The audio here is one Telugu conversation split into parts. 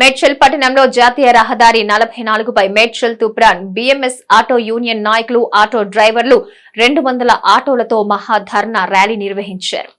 మేడ్చల్ పట్టణంలో జాతీయ రహదారి నలభై నాలుగుపై Medchal Toopran BMS auto union నాయకులు ఆటో డ్రైవర్లు రెండు వందల ఆటోలతో మహాధర్నా ర్యాలీ నిర్వహించారు.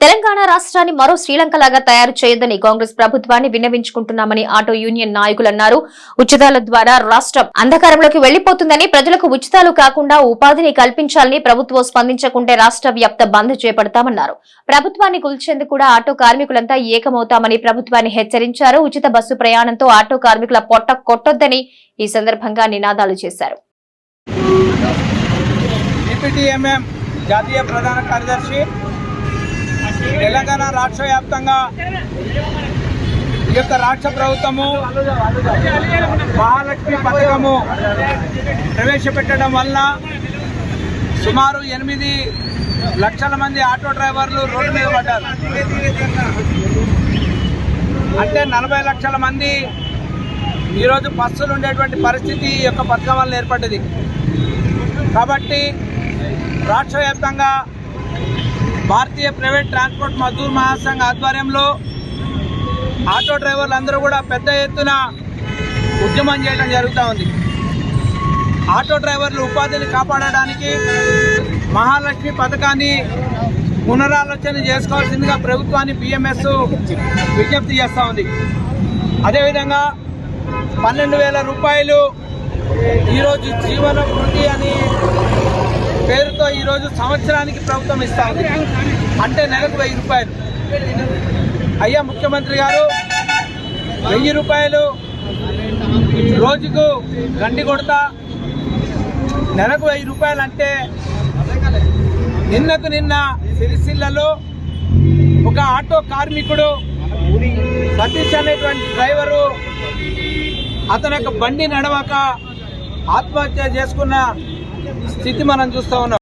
తెలంగాణ రాష్ట్రాన్ని మరో శ్రీలంకలాగా తయారు చేయొద్దని కాంగ్రెస్ ప్రభుత్వాన్ని విన్నవించుకుంటున్నామని ఆటో యూనియన్ నాయకులు అన్నారు. ఉచితాల ద్వారా రాష్ట్రం అంధకారంలోకి వెళ్ళిపోతుందని ప్రజలకు ఉచితాలు కాకుండా ఉపాధిని కల్పించాలని ప్రభుత్వం స్పందించకుంటే రాష్ట్ర వ్యాప్త బంద్ చేపడతామన్నారు. ప్రభుత్వాన్ని కూల్చేందుకు కూడా ఆటో కార్మికులంతా ఏకమవుతామని ప్రభుత్వాన్ని హెచ్చరించారు. ఉచిత బస్సు ప్రయాణంతో ఆటో కార్మికుల పొట్ట కొట్టొద్దని ఈ సందర్భంగా నినాదాలు చేశారు. జాతీయ ప్రధాన కార్యదర్శి తెలంగాణ రాష్ట్ర వ్యాప్తంగా ఈ యొక్క రాష్ట్ర ప్రభుత్వము మహాలక్ష్మి పథకము ప్రవేశపెట్టడం వల్ల సుమారు ఎనిమిది లక్షల మంది ఆటో డ్రైవర్లు రోడ్డు మీద పడ్డారు. అంటే నలభై లక్షల మంది ఈరోజు బస్సులు ఉండేటువంటి పరిస్థితి ఈ యొక్క పథకం వల్ల ఏర్పడ్డది. కాబట్టి రాష్ట్ర వ్యాప్తంగా భారతీయ ప్రైవేట్ ట్రాన్స్పోర్ట్ మజూర్ మహాసంఘ ఆధ్వర్యంలో ఆటో డ్రైవర్లందరూ కూడా పెద్ద ఎత్తున ఉద్యమం చేయడం జరుగుతూ ఉంది. ఆటో డ్రైవర్లు ఉపాధిని కాపాడడానికి మహాలక్ష్మి పథకాన్ని పునరాలోచన చేసుకోవాల్సిందిగా ప్రభుత్వాన్ని బిఎంఎస్ విజ్ఞప్తి చేస్తూ ఉంది. అదేవిధంగా పన్నెండు వేల రూపాయలు ఈరోజు జీవన వృద్ధి అని ఈరోజు సంవత్సరానికి ప్రభుత్వం ఇస్తా ఉంది అంటే నెలకు వెయ్యి రూపాయలు. అయ్యా ముఖ్యమంత్రి గారు వెయ్యి రూపాయలు రోజుకు గండి కొడతా. నెలకు వెయ్యి రూపాయలు అంటే నిన్నకు నిన్న సిరిసిల్లలో ఒక ఆటో కార్మికుడు సతీష్ అనేటువంటి డ్రైవరు అతని యొక్క బండి నడవక ఆత్మహత్య చేసుకున్న స్థితి మనం చూస్తూ ఉన్నాం.